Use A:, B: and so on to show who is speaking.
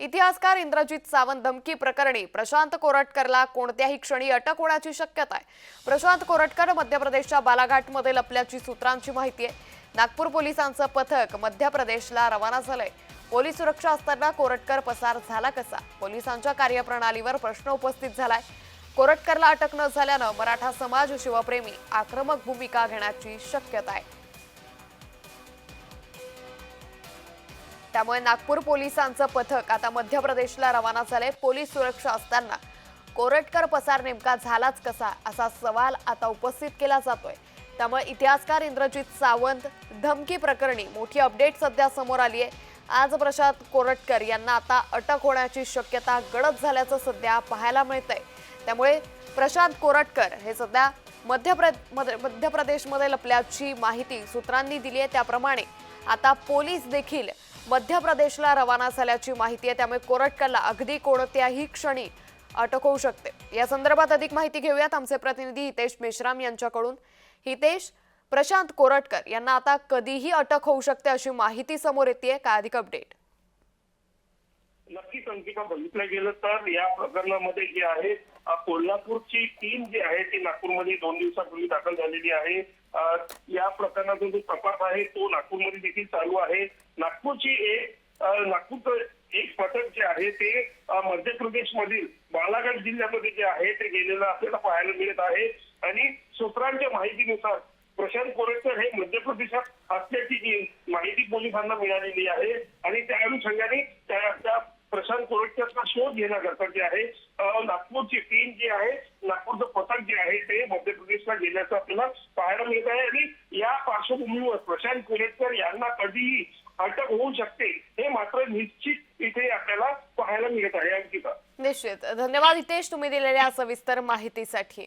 A: इतिहासकार इंद्रजित सावंत धमकी प्रकरणी प्रशांत कोरटकरला कोणत्याही क्षणी अटक होण्याची शक्यता आहे. प्रशांत कोरटकर मध्य प्रदेशच्या बालाघाटमध्ये लपल्याची सूत्रांची माहिती आहे. नागपूर पोलिसांचं पथक मध्य प्रदेशला रवाना झालंय. पोलीस सुरक्षा असताना कोरटकर पसार झाला कसा? पोलिसांच्या कार्यप्रणालीवर प्रश्न उपस्थित झालाय. कोरटकरला अटक न झाल्यानं मराठा समाज शिवप्रेमी आक्रमक भूमिका घेण्याची शक्यता आहे. त्यामुळे नागपूर पोलिसांचं पथक आता मध्य प्रदेशला रवाना झाले पोलीस सुरक्षा असताना कोरटकर पसार नेमका झालाच कसा असा सवाल आता उपस्थित केला जातोय. त्यामुळे इतिहासकार इंद्रजित सावंत धमकी प्रकरणी मोठी अपडेट सध्या समोर आली आहे आज प्रशांत कोरटकर यांना आता अटक होण्याची शक्यता गडद झाल्याचं सध्या पाहायला मिळतंय. त्यामुळे प्रशांत कोरटकर हे सध्या मध्य प्र मध्य मध्य प्रदेशमध्ये लपल्याची माहिती सूत्रांनी दिली आहे त्याप्रमाणे आता पोलीस देखील मध्य प्रदेशला रवाना झाल्याची माहिती आहे. त्यामुळे कोरटकरला अगदी कोणत्याही क्षणी अटक होऊ शकते. या संदर्भात अधिक माहिती घेऊयात आमचे प्रतिनिधी हितेश मेश्राम यांच्याकडून. हितेश प्रशांत कोरटकर यांना आता कधीही अटक होऊ शकते अशी माहिती समोर येते काय अधिक अपडेट?
B: नक्कीच अंकिका बघितलं गेलं तर या प्रकरणामध्ये जे आहे कोल्हापूरची टीम जी आहे ती नागपूरमध्ये दोन दिवसापूर्वी दाखल झालेली आहे. या प्रकरणाचा जो तपास आहे तो नागपूरमध्ये देखील चालू आहे. नागपूरची एक नागपूरचं एक पथक जे आहे ते मध्य प्रदेशमधील बालाघाट जिल्ह्यामध्ये जे आहे ते गेलेलं आपल्याला पाहायला मिळत आहे. आणि सूत्रांच्या माहितीनुसार प्रशांत कोरेकर हे मध्य प्रदेशात असल्याची जी माहिती पोलिसांना मिळालेली आहे. आणि त्या अनुषंगाने त्या त्या प्रशांत कोरेटकरचा शोध घेण्याकरता जे आहे नागपूरची टीम जी आहे नागपूरचं पथक जे आहे ते मध्य प्रदेशला गेल्याचं आपल्याला पाहायला मिळत आहे. आणि या पार्श्वभूमीवर प्रशांत कोरेटकर यांना कधीही अटक होऊ शकते हे मात्र निश्चित इथे आपल्याला पाहायला मिळत आहे. अंकिता.
A: निश्चित. धन्यवाद हितेश तुम्ही दिलेल्या सविस्तर माहितीसाठी.